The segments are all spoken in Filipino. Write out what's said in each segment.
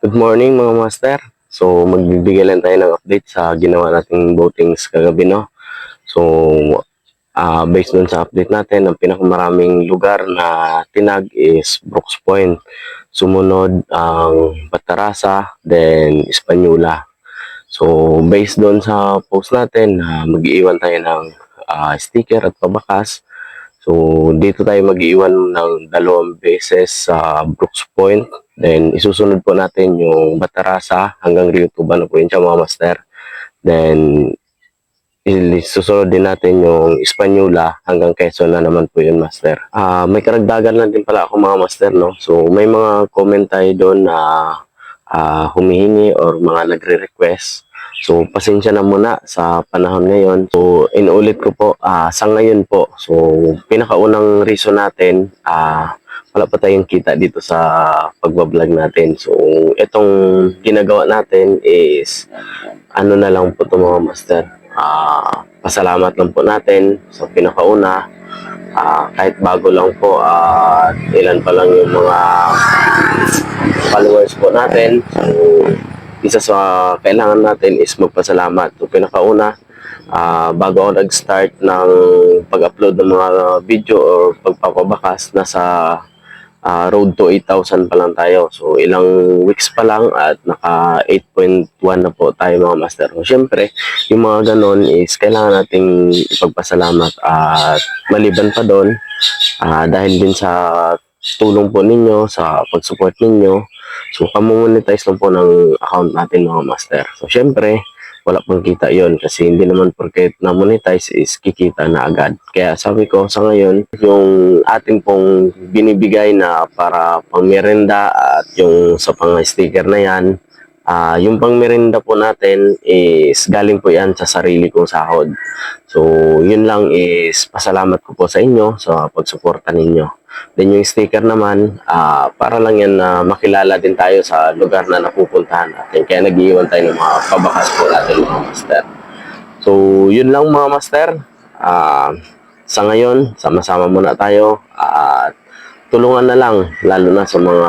Good morning mga master. So magbibigay lang tayo ng update sa ginawa nating votings kagabi no. So ah based dun sa update natin, ang pinakamaraming lugar na tinag is Brooks Point. Sumunod ang Batarasa, then Espanyola. So based doon sa post natin, na mag-iwan tayo ng ah, sticker at pabakas. So dito tayo mag-iwan ng dalawang beses sa Brooks Point Then, isusunod po natin yung Batarasa hanggang Rio Tuba na po yun siya mga master. Then, isusunod din natin yung Espanyola hanggang Quezon na naman po yun master. Ah, may karagdagan lang din pala ako mga master, no? So, may mga comment tayo doon na ah, humihingi or mga nagre-request. So, pasensya na muna sa panahon ngayon. So, inulit ko po, ah, sa ngayon po. So, pinakaunang reason natin, ah, wala pa tayong kita dito sa pagbablog natin. So, itong ginagawa natin is ano na lang po ito mga master. Ah, pasalamat lang po natin sa pinakauna. Ah, kahit bago lang po, at ilan pa lang yung mga followers po natin. So, isa sa kailangan natin is magpasalamat. So, pinakauna, ah, bago ako nag-start ng pag-upload ng mga video or pagpapabakas, nasa ah, road to 8,000 pa lang tayo. So, ilang weeks pa lang at naka 8.1 na po tayo mga master. So, syempre, yung mga ganon is kailangan nating ipagpasalamat at maliban pa doon, ah, dahil din sa tulong po ninyo, sa pag-support ninyo, so, pamumonetize lang po ng account natin mga master. So, syempre, wala pang kita yon kasi hindi naman porket na monetize is kikita na agad. Kaya sabi ko sa ngayon, yung ating pong binibigay na para pang merenda at yung sa pang sticker na yan, ah yung pang merenda po natin is galing po yan sa sarili kong sahod. So, yun lang is pasalamat ko po sa inyo sa pagsuporta ninyo. Then yung sticker naman, ah, para lang yan na makilala din tayo sa lugar na napupuntahan natin. Kaya nag-iwan tayo ng mga pabakas po natin mga master. So, yun lang mga master. Ah, sa ngayon, sama-sama muna tayo at tulungan na lang, lalo na sa mga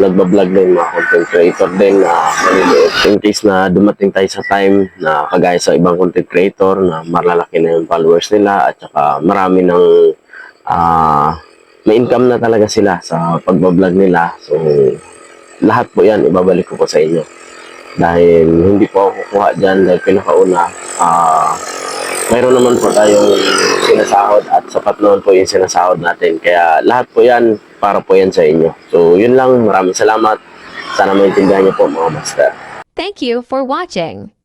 nagbablog din, mga content creator din na maliliit. In case na dumating tayo sa time na kagaya sa ibang content creator na malalaki na yung followers nila at saka marami ng ah may income na talaga sila sa pagbablog nila. So, lahat po yan, ibabalik ko po sa inyo. Dahil hindi po ako kukuha dyan dahil pinakauna, ah mayroon naman po tayong sinasahod at sapat naman po yung sinasahod natin. Kaya lahat po yan, para po yan sa inyo. So, yun lang. Maraming salamat. Sana maintindihan niyo po mga master. Thank you for watching.